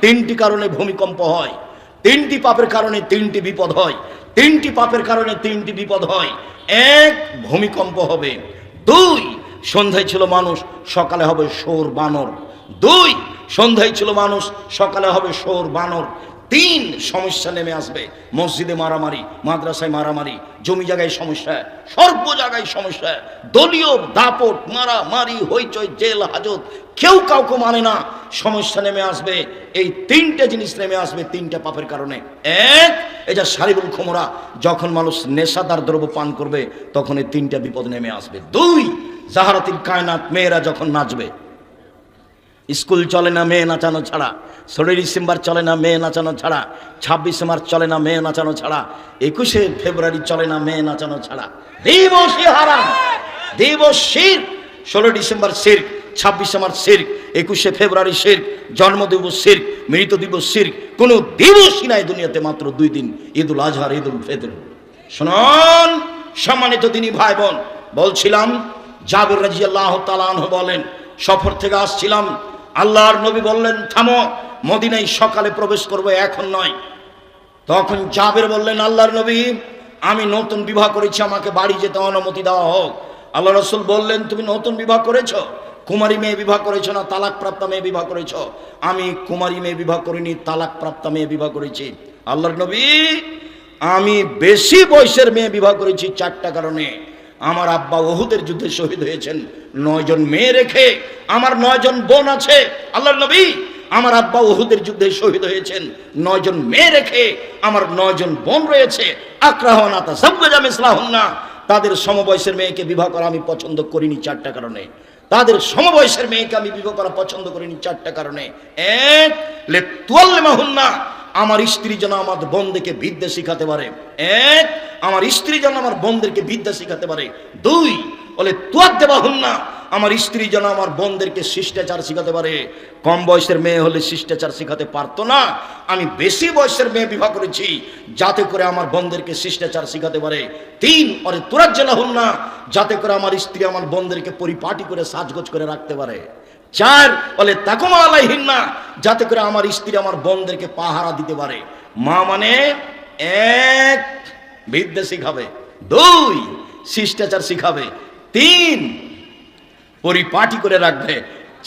তিনটি কারণে ভূমিকম্প হয়। তিনটি পাপের কারণে তিনটি বিপদ হয়। তিনটি পাপের কারণে তিনটি বিপদ হয়। এক, ভূমিকম্প হবে। দুই, সন্ধ্যায় ছিল মানুষ, সকালে হবে সোর বানর। দুই, সন্ধ্যায় ছিল মানুষ, সকালে হবে সোর বানর। তিন সমস্যা নেমে আসবে। মসজিদে মারামারি, মাদ্রাসায় মারামারি, জমি জায়গায় সমস্যা, সর্ব জায়গায় সমস্যা। দলীয় দাপট, মারামারি, হইচই, জেল, হাজত, কেউ কাউকে মানে না। সমস্যা নেমে আসবে, এই তিনটে জিনিস নেমে আসবে তিনটা পাপের কারণে। এক এটা সারিবুল খোমরা, যখন মানুষ নেশাদার দ্রব্য পান করবে, তখন এই তিনটা বিপদ নেমে আসবে। দুই, জাহারাতিল কায়নাত, মেয়েরা যখন নাচবে, স্কুল চলে না, মেয়ে নাচানো ছাড়া। ষোলোই ডিসেম্বর চলে না মেয়ে নাচানো ছাড়া। ছাব্বিশে মার্চ চলে না মেয়ে নাচানো ছাড়া। একুশে ফেব্রুয়ারি চলে না মেয়ে নাচানো ছাড়া। দিবসই হারাম, দিবস শির। ষোলো ডিসেম্বর শির, ছাব্বিশে মার্চ শির, একুশে ফেব্রুয়ারি শির, জন্মদিবস শির, মৃত দিবস শির। কোনো দিবসই নাই দুনিয়াতে, মাত্র দুই দিন, ঈদুল আজহার, ঈদুল ফেদর শুনুন, সম্মানিত দিনী ভাই বোন বলছিলাম, জাবির রাজি আল্লাহ তালাহ বলেন, সফর থেকে আসছিলাম আল্লাহর নবী বললেন, থামো, মদিনায় সকালে প্রবেশ করব, এখন নয়। তখন জাবের বললেন, আল্লাহর নবী, আমি নতুন বিবাহ করেছি, আমাকে বাড়ি যেতে অনুমতি দেওয়া হোক আল্লাহ রসুল বললেন, তুমি নতুন বিবাহ করেছ? কুমারী মেয়ে বিবাহ করেছ না তালাক প্রাপ্তা মেয়ে বিবাহ করেছ? আমি কুমারী মেয়ে বিবাহ করিনি তালাক প্রাপ্তা মেয়ে বিবাহ করেছি। আল্লাহর নবী, আমি বেশি বয়সের মেয়ে বিবাহ করেছি চারটা কারণে। আমার আব্বা ওহুদের যুদ্ধে শহীদ হয়েছেন। নয়জন মেয়ে রেখে আমার নয়জন বোন আছে। আল্লাহর নবী, আমার আব্বা ওহুদের যুদ্ধে শহীদ হয়েছেন। নয়জন মেয়ে রেখে আমার নয়জন বোন রয়েছে। আক্রাহনাতা সব্বাজাম ইসলাহন্না তাদের সমবয়সের মেয়েকে বিবাহ করা আমি পছন্দ করিনি চারটা কারণে। তাদের সমবয়সের মেয়েকে আমি বিবাহ করা পছন্দ করিনি চারটা কারণে। এক লে মাহুন্না আমার স্ত্রী যেন আমার বোনদেরকে বিদ্যা শিখাতে পারে। এক আমার স্ত্রী যেন আমার বোনদেরকে বিদ্যা শিখাতে পারে। দুই, বলে তুয়ার দেওয়া হন না আমার স্ত্রী যেন আমার বোনদেরকে শিষ্টাচার শিখাতে পারে। কম বয়সের মেয়ে হলে শিষ্টাচার শিখাতে পারতো না। আমি বেশি বয়সের মেয়ে বিবাহ করেছি, যাতে করে আমার বোনদেরকে শিষ্টাচার শিখাতে পারে। তিন অরে তোরার জেলা হন না যাতে করে আমার স্ত্রী আমার বোনদেরকে পরিপাটি করে সাজগোজ করে রাখতে পারে। চার, বলে, তাকুমা আলাইহিন না যাতে করে আমার স্ত্রী আমার বোনদেরকে পাহারা দিতে পারে। মা মানে এক বিদ্যা শিখাবে, দুই শিষ্টাচার শিখাবে, তিন পরিপাটি করে রাখবে,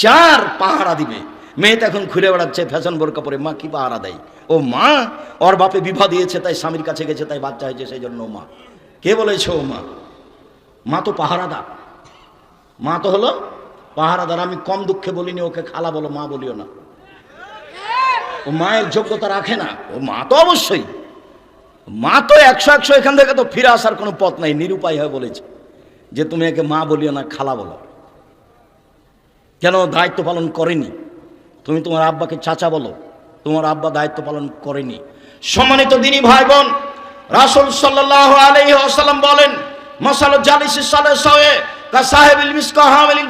চার পাহারা দিবে। মেয়ে তো এখন ঘুরে বেড়াচ্ছে, ফ্যাশন বোরকা পরে, মা কি পাহারা দেয়? ও মা, ওর বাপে বিবাহ দিয়েছে, তাই স্বামীর কাছে গেছে, তাই বাচ্চা হয়েছে, সেই জন্য মা। কে বলেছে ও মা? মা তো পাহারাদার। মা তো হলো পাহারাদার, আমি কম দুঃখে বলিনি, ওকে খালা বলো, মা বলিও না। ও মায়ের যোগ্যতা রাখে না। ও মা তো অবশ্যই মা তো একশো একশো এখান থেকে তো ফিরে আসার কোনো পথ নাই, নিরুপায় হয়ে বলেছে যে তুমি একে মা বলিও না, খালা বলো। কেন দায়িত্ব পালন করেনি? তুমি তোমার আব্বাকে চাচা বলো, তোমার আব্বা দায়িত্ব পালন করেনি। সম্মানিত দিনী ভাই বোন রাসুল সাল্লাহ আলাইহি আসাল্লাম বলেন মশাল জালিস সয়ে কা সাহেবিল মিসকা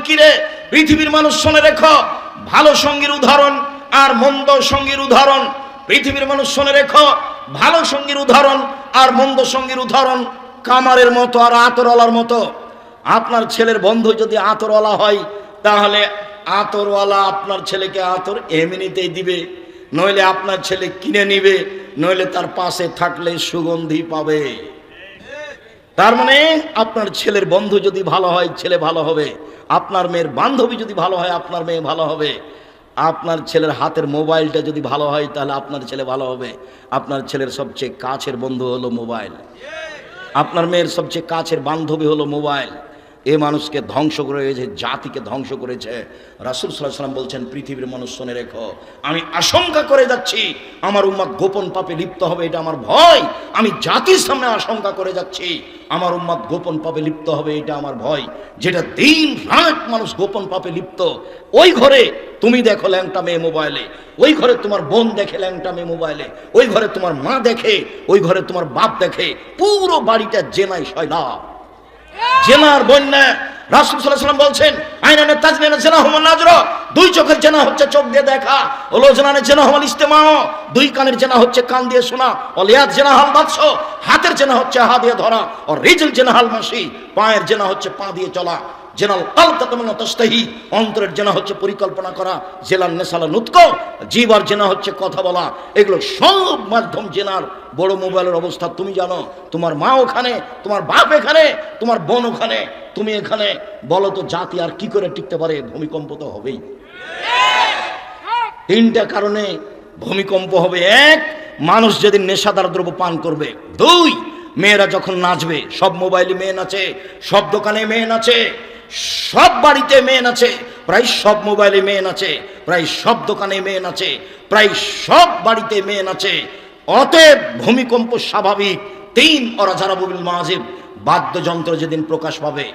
কিরে? পৃথিবীর মানুষ শুনে রেখো, ভালো সঙ্গীর উদাহরণ আর মন্দ সঙ্গীর উদাহরণ। পৃথিবীর মানুষ শুনে রেখো ভালো সঙ্গীর উদাহরণ আর মন্দ সঙ্গীর উদাহরণ, কামারের মতো আর আতরওয়ালার মতো। আপনার ছেলের বন্ধু যদি আতরওয়ালা হয়, তাহলে আতরওয়ালা আপনার ছেলেকে আতর এমনিতেই দিবে। নইলে আপনার ছেলে কিনে নিবে, নইলে তার পাশে থাকলে সুগন্ধি পাবে। তার মানে আপনার ছেলের বন্ধু যদি ভালো হয়, ছেলে ভালো হবে। আপনার মেয়ের বান্ধবী যদি ভালো হয়, আপনার মেয়ে ভালো হবে। আপনার ছেলের হাতের মোবাইলটা যদি ভালো হয়, তাহলে আপনার ছেলে ভালো হবে। আপনার ছেলের সবচেয়ে কাছের বন্ধু হলো মোবাইল। আপনার মেয়ের সবচেয়ে কাছের বান্ধবী হলো মোবাইল। এ মানুষকে ধ্বংস করেছে, জাতিকে ধ্বংস করেছে। রাসুল সাল্লাহ সাল্লাম বলছেন, পৃথিবীর মানুষ শুনে রেখো। আমি আশঙ্কা করে যাচ্ছি, আমার উম্মাদ গোপন পাপে লিপ্ত হবে, এটা আমার ভয়। আমি জাতির সামনে আশঙ্কা করে যাচ্ছি, আমার উম্মাদ গোপন পাপে লিপ্ত হবে, এটা আমার ভয়। যেটা দিন রাত মানুষ গোপন পাপে লিপ্ত, ওই ঘরে তুমি দেখো ল্যাংটা মেয়ে মোবাইলে। ওই ঘরে তোমার বোন দেখে ল্যাংটা মেয়ে মোবাইলে। ওই ঘরে তোমার মা দেখে, ওই ঘরে তোমার বাপ দেখে। পুরো বাড়িটা জেনাই সয়লাভ জেনার বন্যা রাসুল বলছেন আইনানে তাজমিনা জেনা হুমান দুই চোখের জেনা হচ্ছে চোখ দিয়ে দেখা। ওলো জেনানে জেনা হুমাল ইস্তেমাও। দুই কানের জেনা হচ্ছে কান দিয়ে শোনা। অলিয়াদ জেনা হাল বাদশ। হাতের জেনা হচ্ছে হা দিয়ে ধরা। ও রিজল জেনা হাল মাসি। পায়ের জেনা হচ্ছে পা দিয়ে চলা। জেনাল কালকা তেমন অন্তরের জেনা হচ্ছে পরিকল্পনা করা, জেলার নেশালা নুৎক জীবার জেনা হচ্ছে কথা বলা। এগুলো সব মাধ্যম জেনার বড় মোবাইলের অবস্থা। তুমি জানো, তোমার মা ওখানে, তোমার বাপ এখানে, তোমার বোন ওখানে, তুমি এখানে। বলো তো, জাতি আর কি করে টিকতে পারে? ভূমিকম্প তো হবেই। তিনটা কারণে ভূমিকম্প হবে। এক, মানুষ যেদিন নেশাদার দ্রব্য পান করবে। দুই, মেয়েরা যখন নাচবে, সব মোবাইলে মেয়ে নাচে, সব দোকানে মেয়ে নাচে। সব বাড়িতে মেন আছে, প্রায় সব মোবাইলে মেন আছে, প্রায় সব দোকানে মেন আছে, প্রায় সব বাড়িতে মেন আছে। অতএব ভূমিকম্প স্বাভাবিক। তিন ববিল মাজিব বাদ্যযন্ত্র যেদিন প্রকাশ পাবে,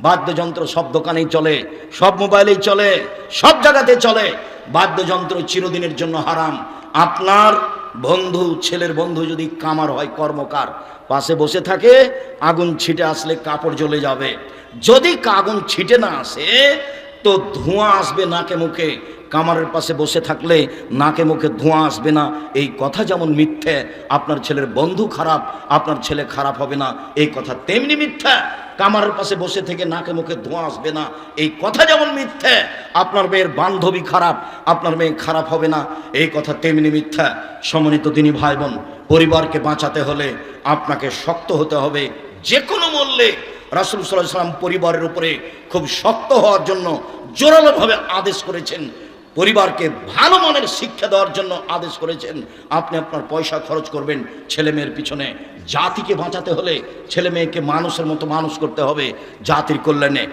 বাদ্যযন্ত্র সব দোকানেই চলে, সব মোবাইলেই চলে, সব জায়গাতে চলে। বাদ্যযন্ত্র চিরদিনের জন্য হারাম। আপনার বন্ধু, ছেলের বন্ধু যদি কামার হয়, কর্মকার পাশে বসে থাকে, আগুন ছিটে আসলে কাপড় জ্বলে যাবে। যদি আগুন ছিটে না আসে, তো ধোঁয়া আসবে নাকে মুখে। কামারের পাশে বসে থাকলে নাকে মুখে ধোঁয়া আসবে না। এই কথা যেমন মিথ্যে, আপনার ছেলের বন্ধু খারাপ, আপনার ছেলে খারাপ হবে না। এই কথা তেমনি মিথ্যা, কামারের পাশে বসে থেকে নাকে মুখে ধোঁয়া আসবে না। এই কথা যেমন মিথ্যে, আপনার মেয়ের বান্ধবী খারাপ, আপনার মেয়ে খারাপ হবে না। এই কথা তেমনি মিথ্যা। সমন্বিত তিনি ভাই বোন পরিবারকে বাঁচাতে হলে আপনাকে শক্ত হতে হবে। যে কোনো মূল্যে রাসুল সাল্লাহ সাল্লাম পরিবারের উপরে খুব শক্ত হওয়ার জন্য জোরালোভাবে আদেশ করেছেন। পরিবারকে ভালো মানের শিক্ষা দেওয়ার জন্য আদেশ করেছেন। আপনি আপনার পয়সা খরচ করবেন ছেলে মেয়ের পিছনে। জাতিকে বাঁচাতে হলে ছেলে মেয়েকে মানুষের মতো মানুষ করতে হবে। জাতির কল্যাণে